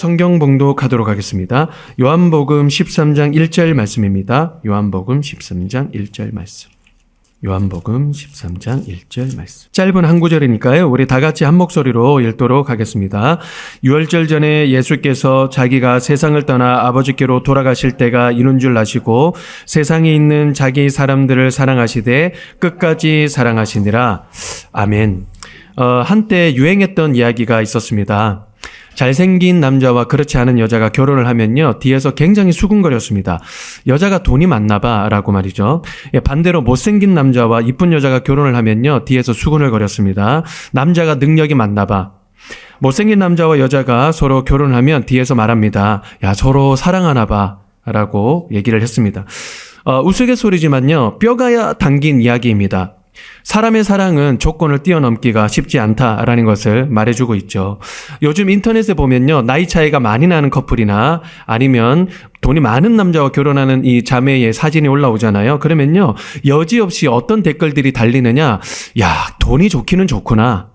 성경 봉독하도록 하겠습니다. 요한복음 13장 1절 말씀입니다. 요한복음 13장 1절 말씀. 요한복음 13장 1절 말씀. 짧은 한 구절이니까요. 우리 다 같이 한 목소리로 읽도록 하겠습니다. 유월절 전에 예수께서 자기가 세상을 떠나 아버지께로 돌아가실 때가 이른 줄 아시고 세상에 있는 자기 사람들을 사랑하시되 끝까지 사랑하시니라. 아멘. 어, 한때 유행했던 이야기가 있었습니다. 잘생긴 남자와 그렇지 않은 여자가 결혼을 하면요, 뒤에서 굉장히 수군거렸습니다. 여자가 돈이 많나 봐, 라고 말이죠. 예, 반대로 못생긴 남자와 이쁜 여자가 결혼을 하면요, 뒤에서 수군을 거렸습니다. 남자가 능력이 많나 봐. 못생긴 남자와 여자가 서로 결혼하면 뒤에서 말합니다. 야, 서로 사랑하나 봐. 라고 얘기를 했습니다. 어, 우스갯소리지만요, 뼈가 담긴 이야기입니다. 사람의 사랑은 조건을 뛰어넘기가 쉽지 않다라는 것을 말해주고 있죠. 요즘 인터넷에 보면요, 나이 차이가 많이 나는 커플이나 아니면 돈이 많은 남자와 결혼하는 이 자매의 사진이 올라오잖아요. 그러면요, 여지없이 어떤 댓글들이 달리느냐, 야, 돈이 좋기는 좋구나.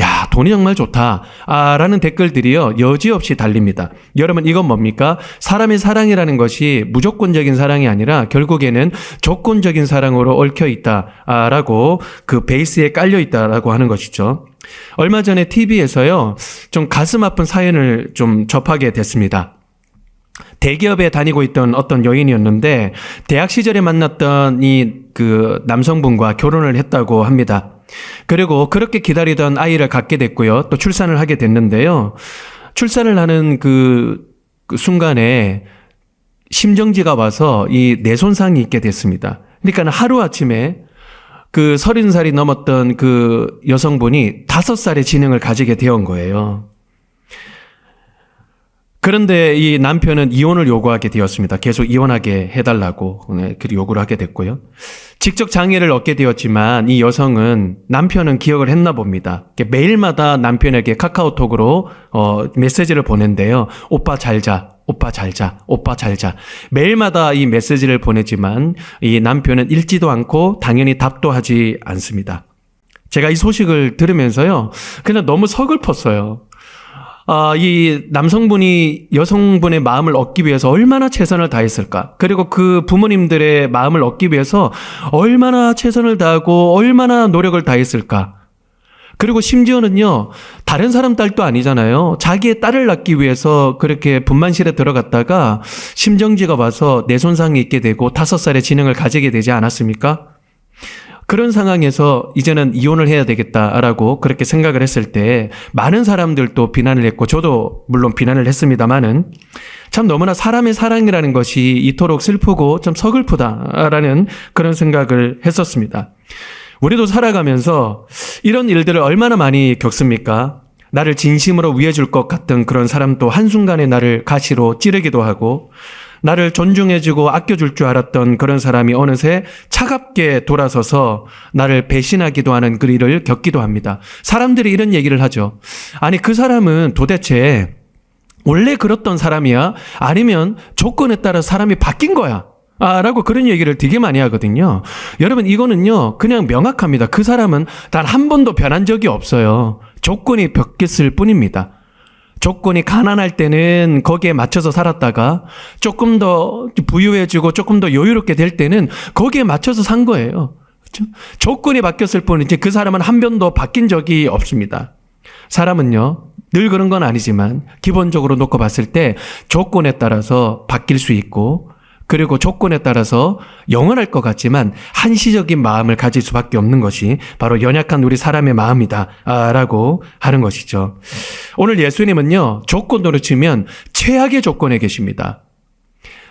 야, 돈이 정말 좋다. 아, 라는 댓글들이요, 여지없이 달립니다. 여러분, 이건 뭡니까? 사람의 사랑이라는 것이 무조건적인 사랑이 아니라 결국에는 조건적인 사랑으로 얽혀 있다. 아, 라고 그 베이스에 깔려 있다라고 하는 것이죠. 얼마 전에 TV에서요, 좀 가슴 아픈 사연을 좀 접하게 됐습니다. 대기업에 다니고 있던 어떤 여인이었는데, 대학 시절에 만났던 이 그 남성분과 결혼을 했다고 합니다. 그리고 그렇게 기다리던 아이를 갖게 됐고요. 또 출산을 하게 됐는데요. 출산을 하는 그, 그 순간에 심정지가 와서 이 뇌손상이 있게 됐습니다. 그러니까 하루아침에 그 서른 살이 넘었던 그 여성분이 다섯 살의 지능을 가지게 되온 거예요. 그런데 이 남편은 이혼을 요구하게 되었습니다. 계속 이혼하게 해달라고 네, 그 요구를 하게 됐고요. 직접 장애를 얻게 되었지만 이 여성은 남편은 기억을 했나 봅니다. 매일마다 남편에게 카카오톡으로 어, 메시지를 보낸대요. 오빠 잘 자. 오빠 잘 자. 오빠 잘 자. 매일마다 이 메시지를 보내지만 이 남편은 읽지도 않고 당연히 답도 하지 않습니다. 제가 이 소식을 들으면서요. 그냥 너무 서글펐어요. 아, 이 남성분이 여성분의 마음을 얻기 위해서 얼마나 최선을 다했을까? 그리고 그 부모님들의 마음을 얻기 위해서 얼마나 최선을 다하고 얼마나 노력을 다했을까? 그리고 심지어는요, 다른 사람 딸도 아니잖아요. 자기의 딸을 낳기 위해서 그렇게 분만실에 들어갔다가 심정지가 와서 뇌손상이 있게 되고 다섯 살의 지능을 가지게 되지 않았습니까? 그런 상황에서 이제는 이혼을 해야 되겠다라고 그렇게 생각을 했을 때 많은 사람들도 비난을 했고 저도 물론 비난을 했습니다만은 참 너무나 사람의 사랑이라는 것이 이토록 슬프고 좀 서글프다라는 그런 생각을 했었습니다. 우리도 살아가면서 이런 일들을 얼마나 많이 겪습니까? 나를 진심으로 위해줄 것 같던 그런 사람도 한순간에 나를 가시로 찌르기도 하고 나를 존중해주고 아껴줄 줄 알았던 그런 사람이 어느새 차갑게 돌아서서 나를 배신하기도 하는 그 일을 겪기도 합니다. 사람들이 이런 얘기를 하죠. 아니, 그 사람은 도대체 원래 그렇던 사람이야? 아니면 조건에 따라 사람이 바뀐 거야? 아, 라고 그런 얘기를 되게 많이 하거든요. 여러분, 이거는요, 그냥 명확합니다. 그 사람은 단 한 번도 변한 적이 없어요. 조건이 바뀌었을 뿐입니다. 조건이 가난할 때는 거기에 맞춰서 살았다가 조금 더 부유해지고 조금 더 여유롭게 될 때는 거기에 맞춰서 산 거예요. 그렇죠? 조건이 바뀌었을 뿐이지 그 사람은 한 번도 바뀐 적이 없습니다. 사람은요, 늘 그런 건 아니지만 기본적으로 놓고 봤을 때 조건에 따라서 바뀔 수 있고 그리고 조건에 따라서 영원할 것 같지만 한시적인 마음을 가질 수밖에 없는 것이 바로 연약한 우리 사람의 마음이다. 아, 라고 하는 것이죠. 오늘 예수님은요, 조건으로 치면 최악의 조건에 계십니다.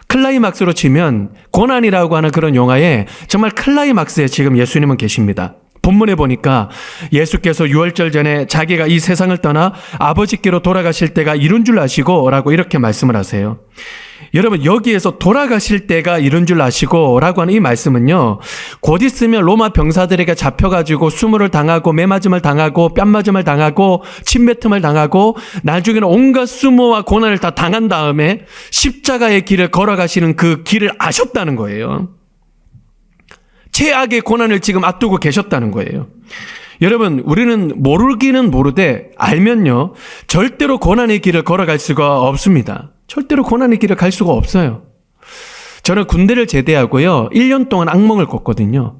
클라이막스로 치면 고난이라고 하는 그런 영화에 정말 클라이막스에 지금 예수님은 계십니다. 본문에 보니까 예수께서 유월절 전에 자기가 이 세상을 떠나 아버지께로 돌아가실 때가 이른 줄 아시고 라고 이렇게 말씀을 하세요. 여러분 여기에서 돌아가실 때가 이른 줄 아시고 라고 하는 이 말씀은요. 곧 있으면 로마 병사들에게 잡혀가지고 수모를 당하고 매맞음을 당하고 뺨맞음을 당하고 침뱉음을 당하고 나중에는 온갖 수모와 고난을 다 당한 다음에 십자가의 길을 걸어가시는 그 길을 아셨다는 거예요. 최악의 고난을 지금 앞두고 계셨다는 거예요. 여러분, 우리는 모르기는 모르되 알면요. 절대로 고난의 길을 걸어갈 수가 없습니다. 절대로 고난의 길을 갈 수가 없어요. 저는 군대를 제대하고요. 1년 동안 악몽을 꿨거든요.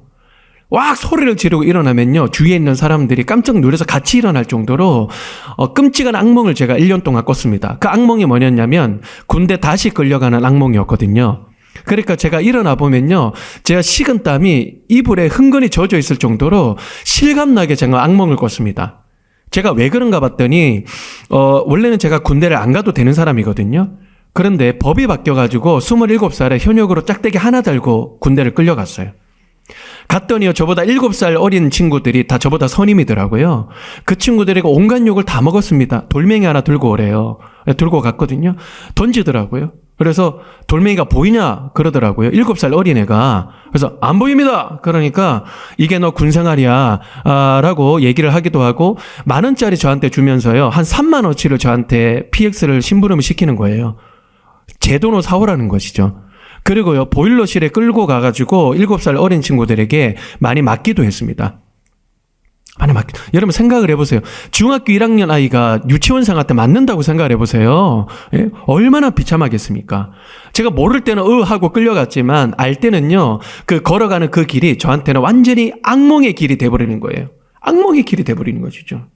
왁 소리를 지르고 일어나면요. 주위에 있는 사람들이 깜짝 놀라서 같이 일어날 정도로 어, 끔찍한 악몽을 제가 1년 동안 꿨습니다. 그 악몽이 뭐였냐면 군대 다시 끌려가는 악몽이었거든요. 그러니까 제가 일어나 보면요. 제가 식은 땀이 이불에 흥건히 젖어 있을 정도로 실감나게 제가 악몽을 꿨습니다. 제가 왜 그런가 봤더니 어 원래는 제가 군대를 안 가도 되는 사람이거든요. 그런데 법이 바뀌어 가지고 27살에 현역으로 짝대기 하나 달고 군대를 끌려갔어요. 갔더니요, 저보다 7살 어린 친구들이 다 저보다 선임이더라고요. 그 친구들이 온갖 욕을 다 먹었습니다. 돌멩이 하나 들고 오래요. 네, 들고 갔거든요. 던지더라고요. 그래서 돌멩이가 보이냐? 그러더라고요. 7살 어린애가. 그래서 안 보입니다! 그러니까 이게 너 군생활이야. 아, 라고 얘기를 하기도 하고 만 원짜리 저한테 주면서요. 한 3만 원치를 저한테 PX를 심부름을 시키는 거예요. 제 돈으로 사오라는 것이죠. 그리고요, 보일러실에 끌고 가가지고 7살 어린 친구들에게 많이 맞기도 했습니다. 많이 맞기. 여러분 생각을 해보세요. 중학교 1학년 아이가 유치원생한테 맞는다고 생각을 해보세요. 예? 얼마나 비참하겠습니까? 제가 모를 때는 으 하고 끌려갔지만 알 때는요, 그 걸어가는 그 길이 저한테는 완전히 악몽의 길이 돼버리는 거예요. 악몽의 길이 돼버리는 것이죠.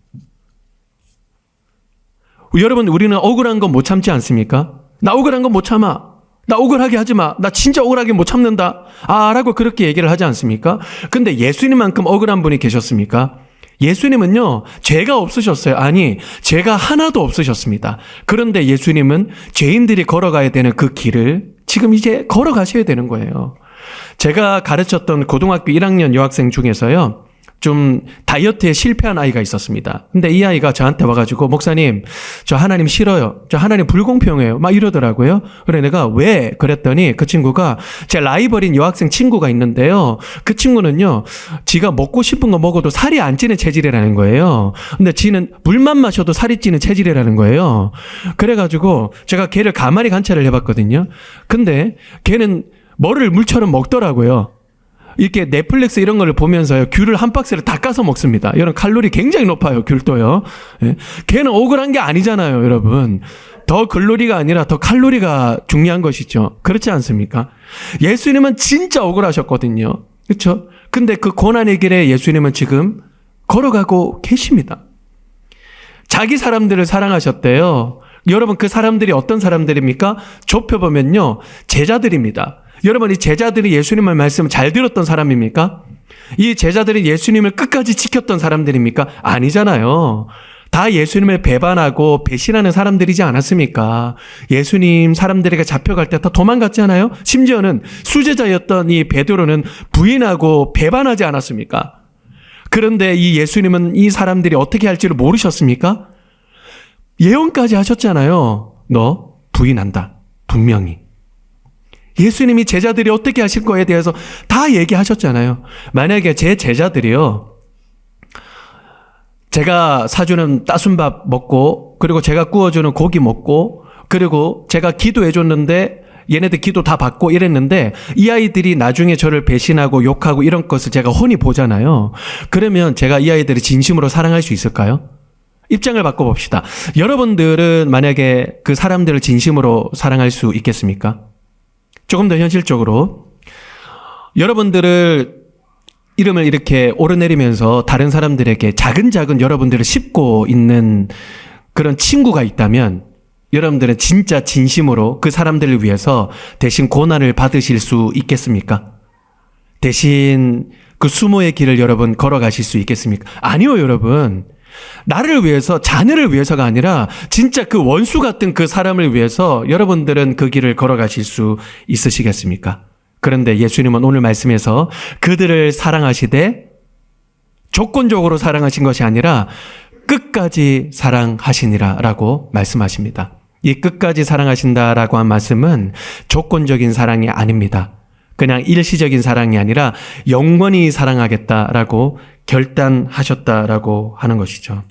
여러분, 우리는 억울한 건 못 참지 않습니까? 나 억울한 건 못 참아. 나 억울하게 하지 마. 나 진짜 억울하게 못 참는다. 아, 라고 그렇게 얘기를 하지 않습니까? 근데 예수님만큼 억울한 분이 계셨습니까? 예수님은요, 죄가 없으셨어요. 아니, 죄가 하나도 없으셨습니다. 그런데 예수님은 죄인들이 걸어가야 되는 그 길을 지금 이제 걸어가셔야 되는 거예요. 제가 가르쳤던 고등학교 1학년 여학생 중에서요, 좀 다이어트에 실패한 아이가 있었습니다. 근데 이 아이가 저한테 와가지고 목사님 저 하나님 싫어요. 저 하나님 불공평해요. 막 이러더라고요. 그래 내가 왜 그랬더니 그 친구가 제 라이벌인 여학생 친구가 있는데요. 그 친구는요. 지가 먹고 싶은 거 먹어도 살이 안 찌는 체질이라는 거예요. 근데 지는 물만 마셔도 살이 찌는 체질이라는 거예요. 그래가지고 제가 걔를 가만히 관찰을 해봤거든요. 근데 걔는 뭐를 물처럼 먹더라고요. 이렇게 넷플릭스 이런 거를 보면서요, 귤을 한 박스를 다 까서 먹습니다. 이런 칼로리 굉장히 높아요, 귤도요. 예. 걔는 억울한 게 아니잖아요, 여러분. 더 글로리가 아니라 더 칼로리가 중요한 것이죠. 그렇지 않습니까? 예수님은 진짜 억울하셨거든요. 그렇죠? 근데 그 고난의 길에 예수님은 지금 걸어가고 계십니다. 자기 사람들을 사랑하셨대요. 여러분 그 사람들이 어떤 사람들입니까? 좁혀보면요. 제자들입니다. 여러분 이 제자들이 예수님의 말씀을 잘 들었던 사람입니까? 이 제자들이 예수님을 끝까지 지켰던 사람들입니까? 아니잖아요. 다 예수님을 배반하고 배신하는 사람들이지 않았습니까? 예수님 사람들에게 잡혀갈 때 다 도망갔잖아요? 심지어는 수제자였던 이 베드로는 부인하고 배반하지 않았습니까? 그런데 이 예수님은 이 사람들이 어떻게 할지를 모르셨습니까? 예언까지 하셨잖아요. 너 부인한다. 분명히. 예수님이 제자들이 어떻게 하실 거에 대해서 다 얘기하셨잖아요. 만약에 제 제자들이요. 제가 사주는 따순밥 먹고, 그리고 제가 구워주는 고기 먹고, 그리고 제가 기도해 줬는데, 얘네들 기도 다 받고 이랬는데, 이 아이들이 나중에 저를 배신하고 욕하고 이런 것을 제가 훤히 보잖아요. 그러면 제가 이 아이들을 진심으로 사랑할 수 있을까요? 입장을 바꿔봅시다. 여러분들은 만약에 그 사람들을 진심으로 사랑할 수 있겠습니까? 조금 더 현실적으로 여러분들을 이름을 이렇게 오르내리면서 다른 사람들에게 작은작은 여러분들을 씹고 있는 그런 친구가 있다면 여러분들은 진짜 진심으로 그 사람들을 위해서 대신 고난을 받으실 수 있겠습니까? 대신 그 수모의 길을 여러분 걸어가실 수 있겠습니까? 아니요, 여러분. 나를 위해서, 자녀를 위해서가 아니라 진짜 그 원수 같은 그 사람을 위해서 여러분들은 그 길을 걸어가실 수 있으시겠습니까? 그런데 예수님은 오늘 말씀에서 그들을 사랑하시되 조건적으로 사랑하신 것이 아니라 끝까지 사랑하시니라 라고 말씀하십니다. 이 끝까지 사랑하신다라고 한 말씀은 조건적인 사랑이 아닙니다. 그냥 일시적인 사랑이 아니라 영원히 사랑하겠다라고 결단하셨다라고 하는 것이죠.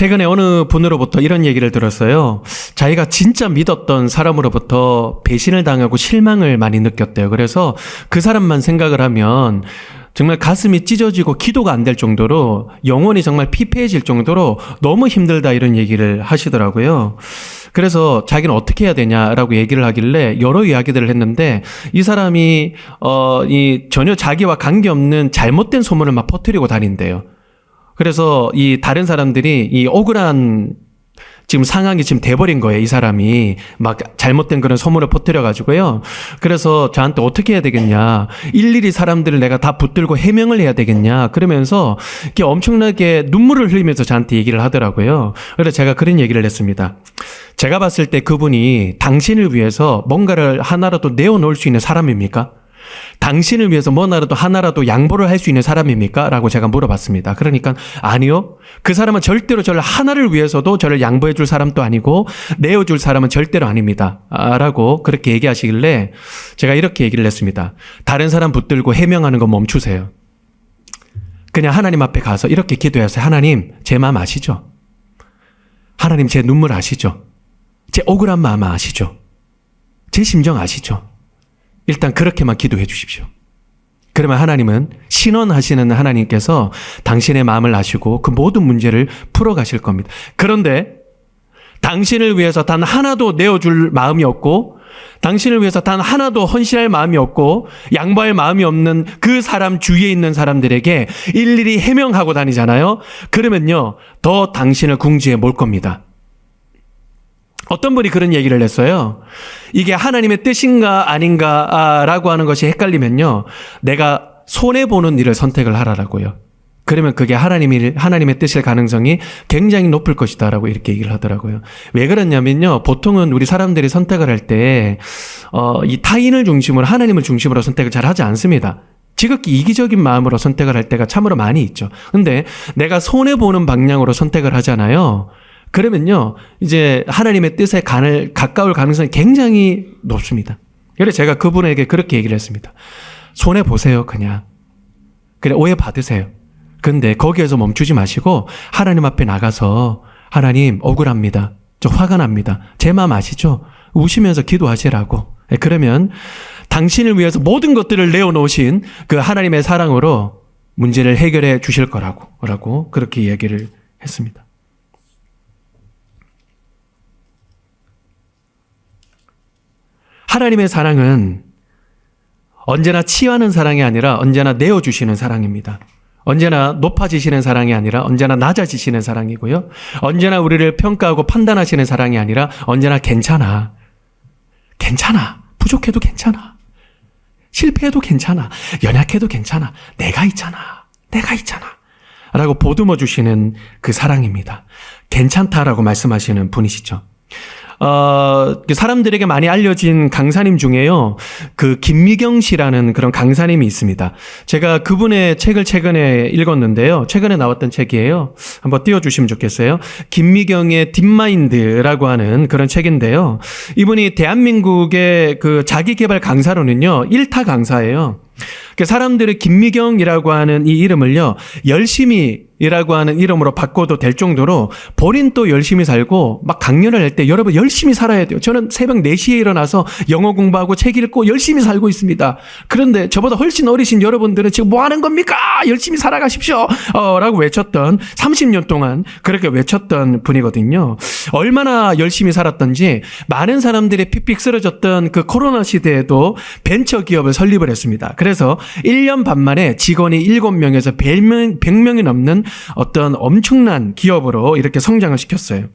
최근에 어느 분으로부터 이런 얘기를 들었어요. 자기가 진짜 믿었던 사람으로부터 배신을 당하고 실망을 많이 느꼈대요. 그래서 그 사람만 생각을 하면 정말 가슴이 찢어지고 기도가 안 될 정도로 영혼이 정말 피폐해질 정도로 너무 힘들다 이런 얘기를 하시더라고요. 그래서 자기는 어떻게 해야 되냐라고 얘기를 하길래 여러 이야기들을 했는데 이 사람이 어 이 전혀 자기와 관계없는 잘못된 소문을 막 퍼뜨리고 다닌대요. 그래서 이 다른 사람들이 이 억울한 지금 상황이 지금 돼버린 거예요. 이 사람이 막 잘못된 그런 소문을 퍼뜨려 가지고요. 그래서 저한테 어떻게 해야 되겠냐. 일일이 사람들을 내가 다 붙들고 해명을 해야 되겠냐. 그러면서 이렇게 엄청나게 눈물을 흘리면서 저한테 얘기를 하더라고요. 그래서 제가 그런 얘기를 했습니다. 제가 봤을 때 그분이 당신을 위해서 뭔가를 하나라도 내어놓을 수 있는 사람입니까? 당신을 위해서 뭐나라도 하나라도 양보를 할 수 있는 사람입니까? 라고 제가 물어봤습니다. 그러니까 아니요. 그 사람은 절대로 저를 하나를 위해서도 저를 양보해 줄 사람도 아니고 내어 줄 사람은 절대로 아닙니다. 아, 라고 그렇게 얘기하시길래 제가 이렇게 얘기를 했습니다. 다른 사람 붙들고 해명하는 거 멈추세요. 그냥 하나님 앞에 가서 이렇게 기도해서 하나님 제 마음 아시죠? 하나님 제 눈물 아시죠? 제 억울한 마음 아시죠? 제 심정 아시죠? 일단 그렇게만 기도해 주십시오. 그러면 하나님은 신원하시는 하나님께서 당신의 마음을 아시고 그 모든 문제를 풀어 가실 겁니다. 그런데 당신을 위해서 단 하나도 내어줄 마음이 없고 당신을 위해서 단 하나도 헌신할 마음이 없고 양보할 마음이 없는 그 사람 주위에 있는 사람들에게 일일이 해명하고 다니잖아요. 그러면요, 더 당신을 궁지에 몰 겁니다. 어떤 분이 그런 얘기를 했어요. 이게 하나님의 뜻인가 아닌가라고 하는 것이 헷갈리면요. 내가 손해보는 일을 선택을 하라라고요. 그러면 그게 하나님이, 하나님의 뜻일 가능성이 굉장히 높을 것이다라고 이렇게 얘기를 하더라고요. 왜 그러냐면요. 보통은 우리 사람들이 선택을 할 때, 어, 이 타인을 중심으로 하나님을 중심으로 선택을 잘 하지 않습니다. 지극히 이기적인 마음으로 선택을 할 때가 참으로 많이 있죠. 근데 내가 손해보는 방향으로 선택을 하잖아요. 그러면요, 이제 하나님의 뜻에 간을, 가까울 가능성이 굉장히 높습니다. 그래서 제가 그분에게 그렇게 얘기를 했습니다. 손해보세요, 그냥. 그래, 오해 받으세요. 근데 거기에서 멈추지 마시고 하나님 앞에 나가서 하나님 억울합니다. 저 화가 납니다. 제 마음 아시죠? 우시면서 기도하시라고. 예, 그러면 당신을 위해서 모든 것들을 내어놓으신 그 하나님의 사랑으로 문제를 해결해 주실 거라고, 라고 그렇게 이야기를 했습니다. 하나님의 사랑은 언제나 치하는 사랑이 아니라 언제나 내어주시는 사랑입니다. 언제나 높아지시는 사랑이 아니라 언제나 낮아지시는 사랑이고요. 언제나 우리를 평가하고 판단하시는 사랑이 아니라 언제나 괜찮아. 괜찮아. 부족해도 괜찮아. 실패해도 괜찮아. 연약해도 괜찮아. 내가 있잖아. 내가 있잖아. 라고 보듬어 주시는 그 사랑입니다. 괜찮다라고 말씀하시는 분이시죠. 어, 그 사람들에게 많이 알려진 강사님 중에요. 그 김미경 씨라는 그런 강사님이 있습니다. 제가 그분의 책을 최근에 읽었는데요. 최근에 나왔던 책이에요. 한번 띄워주시면 좋겠어요. 김미경의 딥마인드라고 하는 그런 책인데요. 이분이 대한민국의 그 자기개발 강사로는요. 1타 강사예요. 그 사람들이 김미경이라고 하는 이 이름을요, 열심히 이라고 하는 이름으로 바꿔도 될 정도로 본인 또 열심히 살고 막 강연을 할 때 여러분 열심히 살아야 돼요. 저는 새벽 4시에 일어나서 영어 공부하고 책 읽고 열심히 살고 있습니다. 그런데 저보다 훨씬 어리신 여러분들은 지금 뭐 하는 겁니까? 열심히 살아가십시오. 어, 라고 외쳤던 30년 동안 그렇게 외쳤던 분이거든요. 얼마나 열심히 살았던지 많은 사람들이 픽픽 쓰러졌던 그 코로나 시대에도 벤처 기업을 설립을 했습니다. 그래서 1년 반 만에 직원이 7명에서 100명, 100명이 넘는 어떤 엄청난 기업으로 이렇게 성장을 시켰어요.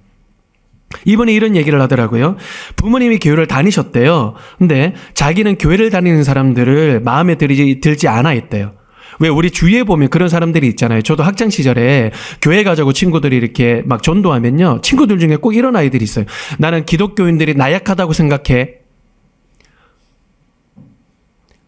이번에 이런 얘기를 하더라고요. 부모님이 교회를 다니셨대요. 근데 자기는 교회를 다니는 사람들을 마음에 들지, 들지 않아 있대요. 왜 우리 주위에 보면 그런 사람들이 있잖아요. 저도 학창 시절에 교회 가자고 친구들이 이렇게 막 전도하면요. 친구들 중에 꼭 이런 아이들이 있어요. 나는 기독교인들이 나약하다고 생각해.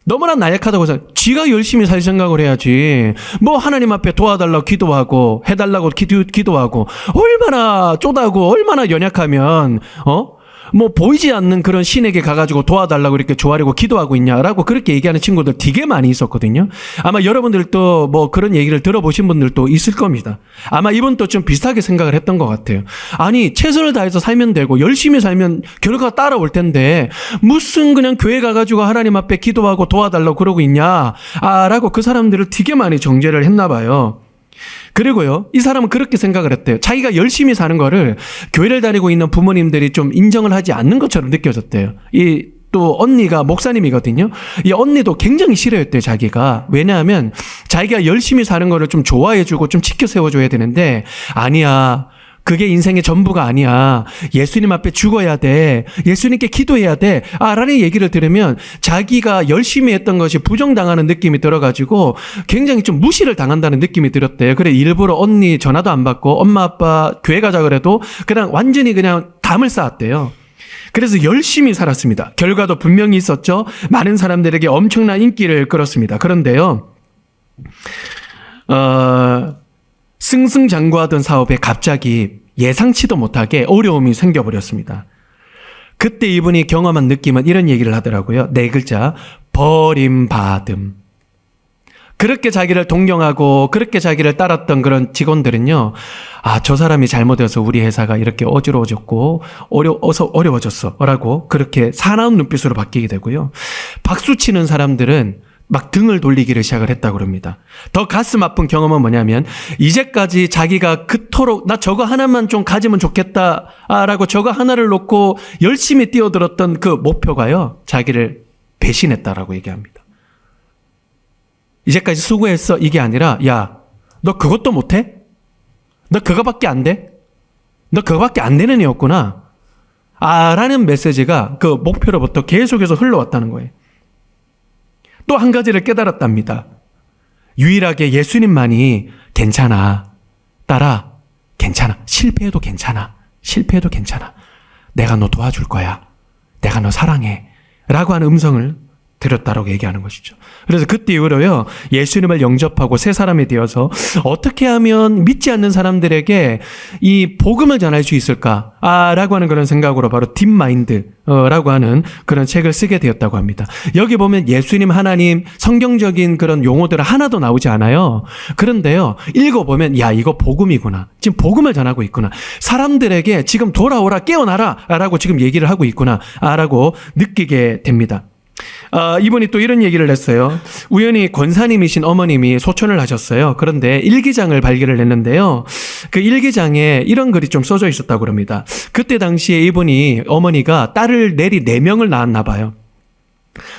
너무나 나약하다고 해서 지가 열심히 살 생각을 해야지. 뭐 하나님 앞에 도와달라고 기도하고 해달라고 기도, 기도하고 얼마나 쪼다고 얼마나 연약하면 어 뭐 보이지 않는 그런 신에게 가가지고 도와달라고 이렇게 조아리고 기도하고 있냐라고 그렇게 얘기하는 친구들 되게 많이 있었거든요. 아마 여러분들도 뭐 그런 얘기를 들어보신 분들도 있을 겁니다. 아마 이분도 좀 비슷하게 생각을 했던 것 같아요. 아니 최선을 다해서 살면 되고 열심히 살면 결과가 따라올 텐데 무슨 그냥 교회 가가지고 하나님 앞에 기도하고 도와달라고 그러고 있냐 아라고 그 사람들을 되게 많이 정죄를 했나 봐요. 그리고요, 이 사람은 그렇게 생각을 했대요. 자기가 열심히 사는 거를 교회를 다니고 있는 부모님들이 좀 인정을 하지 않는 것처럼 느껴졌대요. 이 또 언니가 목사님이거든요. 이 언니도 굉장히 싫어했대요, 자기가. 왜냐하면 자기가 열심히 사는 거를 좀 좋아해주고 좀 지켜 세워줘야 되는데, 아니야. 그게 인생의 전부가 아니야. 예수님 앞에 죽어야 돼. 예수님께 기도해야 돼. 아, 라는 얘기를 들으면 자기가 열심히 했던 것이 부정당하는 느낌이 들어가지고 굉장히 좀 무시를 당한다는 느낌이 들었대요. 그래, 일부러 언니 전화도 안 받고 엄마 아빠 교회 가자 그래도 그냥 완전히 그냥 담을 쌓았대요. 그래서 열심히 살았습니다. 결과도 분명히 있었죠. 많은 사람들에게 엄청난 인기를 끌었습니다. 그런데요, 어, 승승장구하던 사업에 갑자기 예상치도 못하게 어려움이 생겨버렸습니다. 그때 이분이 경험한 느낌은 이런 얘기를 하더라고요. 네 글자, 버림받음. 그렇게 자기를 동경하고 그렇게 자기를 따랐던 그런 직원들은요, 아, 저 사람이 잘못해서 우리 회사가 이렇게 어지러워졌고, 어려, 어서 어려워졌어. 라고 그렇게 사나운 눈빛으로 바뀌게 되고요. 박수 치는 사람들은 막 등을 돌리기를 시작을 했다 그럽니다. 더 가슴 아픈 경험은 뭐냐면 이제까지 자기가 그토록 나 저거 하나만 좀 가지면 좋겠다라고 저거 하나를 놓고 열심히 뛰어들었던 그 목표가요. 자기를 배신했다라고 얘기합니다. 이제까지 수고했어 이게 아니라 야 너 그것도 못 해? 너 그거밖에 안 돼? 너 그거밖에 안 되는 애였구나. 아 라는 메시지가 그 목표로부터 계속해서 흘러왔다는 거예요. 또 한 가지를 깨달았답니다. 유일하게 예수님만이 괜찮아. 따라, 괜찮아. 실패해도 괜찮아. 실패해도 괜찮아. 내가 너 도와줄 거야. 내가 너 사랑해. 라고 하는 음성을 들었다라고 얘기하는 것이죠. 그래서 그때 이후로요, 예수님을 영접하고 새 사람이 되어서 어떻게 하면 믿지 않는 사람들에게 이 복음을 전할 수 있을까? 아, 라고 하는 그런 생각으로 바로 딥마인드, 어, 라고 하는 그런 책을 쓰게 되었다고 합니다. 여기 보면 예수님, 하나님, 성경적인 그런 용어들 하나도 나오지 않아요. 그런데요, 읽어보면, 야, 이거 복음이구나. 지금 복음을 전하고 있구나. 사람들에게 지금 돌아오라, 깨어나라, 라고 지금 얘기를 하고 있구나, 아, 라고 느끼게 됩니다. 아, 이분이 또 이런 얘기를 했어요. 우연히 권사님이신 어머님이 소천을 하셨어요. 그런데 일기장을 발견을 했는데요. 그 일기장에 이런 글이 좀 써져 있었다고 그럽니다. 그때 당시에 이분이 어머니가 딸을 내리 4명을 낳았나 봐요.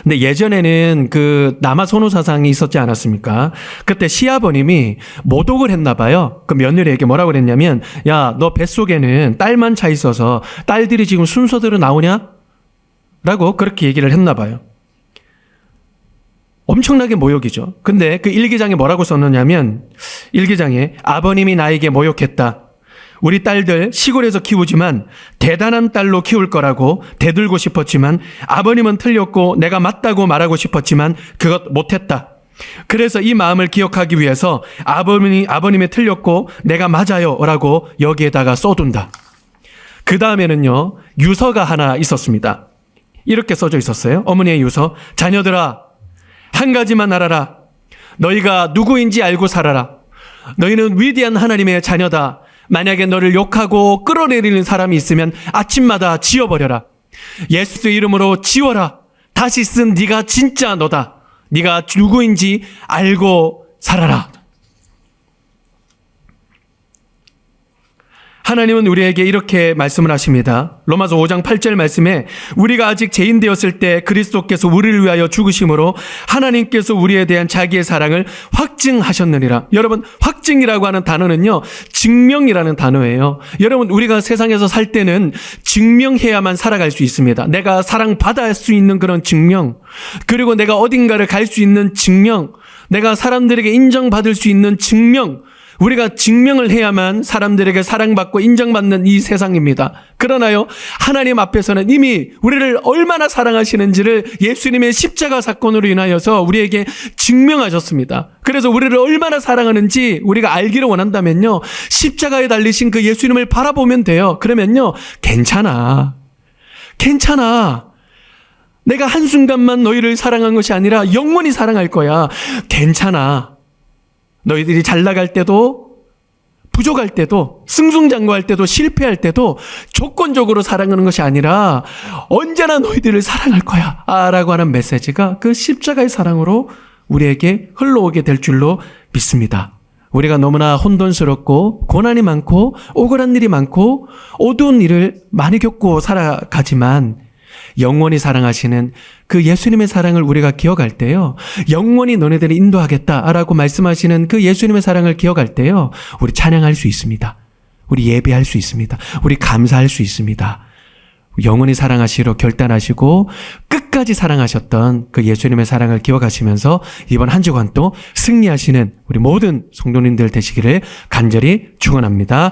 근데 예전에는 그 남아 선호 사상이 있었지 않았습니까? 그때 시아버님이 모독을 했나 봐요. 그 며느리에게 뭐라고 그랬냐면 야, 너 뱃속에는 딸만 차 있어서 딸들이 지금 순서대로 나오냐? 라고 그렇게 얘기를 했나 봐요. 엄청나게 모욕이죠. 근데 그 일기장에 뭐라고 썼느냐면 일기장에 아버님이 나에게 모욕했다. 우리 딸들 시골에서 키우지만 대단한 딸로 키울 거라고 대들고 싶었지만 아버님은 틀렸고 내가 맞다고 말하고 싶었지만 그것 못했다. 그래서 이 마음을 기억하기 위해서 아버님이 아버님이 틀렸고 내가 맞아요라고 여기에다가 써둔다. 그 다음에는요 유서가 하나 있었습니다. 이렇게 써져 있었어요. 어머니의 유서. 자녀들아, 한 가지만 알아라. 너희가 누구인지 알고 살아라. 너희는 위대한 하나님의 자녀다. 만약에 너를 욕하고 끌어내리는 사람이 있으면 아침마다 지워버려라. 예수 이름으로 지워라. 다시 쓴 네가 진짜 너다. 네가 누구인지 알고 살아라. 하나님은 우리에게 이렇게 말씀을 하십니다. 로마서 5장 8절 말씀에 우리가 아직 죄인 되었을 때 그리스도께서 우리를 위하여 죽으심으로 하나님께서 우리에 대한 자기의 사랑을 확증하셨느니라. 여러분, 확증이라고 하는 단어는요, 증명이라는 단어예요. 여러분, 우리가 세상에서 살 때는 증명해야만 살아갈 수 있습니다. 내가 사랑받을 수 있는 그런 증명, 그리고 내가 어딘가를 갈 수 있는 증명, 내가 사람들에게 인정받을 수 있는 증명, 우리가 증명을 해야만 사람들에게 사랑받고 인정받는 이 세상입니다. 그러나요, 하나님 앞에서는 이미 우리를 얼마나 사랑하시는지를 예수님의 십자가 사건으로 인하여서 우리에게 증명하셨습니다. 그래서 우리를 얼마나 사랑하는지 우리가 알기를 원한다면요, 십자가에 달리신 그 예수님을 바라보면 돼요. 그러면요, 괜찮아. 괜찮아. 내가 한순간만 너희를 사랑한 것이 아니라 영원히 사랑할 거야. 괜찮아. 너희들이 잘 나갈 때도 부족할 때도 승승장구할 때도 실패할 때도 조건적으로 사랑하는 것이 아니라 언제나 너희들을 사랑할 거야. 아, 라고 하는 메시지가 그 십자가의 사랑으로 우리에게 흘러오게 될 줄로 믿습니다. 우리가 너무나 혼돈스럽고 고난이 많고 억울한 일이 많고 어두운 일을 많이 겪고 살아가지만 영원히 사랑하시는 그 예수님의 사랑을 우리가 기억할 때요. 영원히 너네들을 인도하겠다라고 말씀하시는 그 예수님의 사랑을 기억할 때요. 우리 찬양할 수 있습니다. 우리 예배할 수 있습니다. 우리 감사할 수 있습니다. 영원히 사랑하시러 결단하시고 끝까지 사랑하셨던 그 예수님의 사랑을 기억하시면서 이번 한 주간 또 승리하시는 우리 모든 성도님들 되시기를 간절히 축원합니다.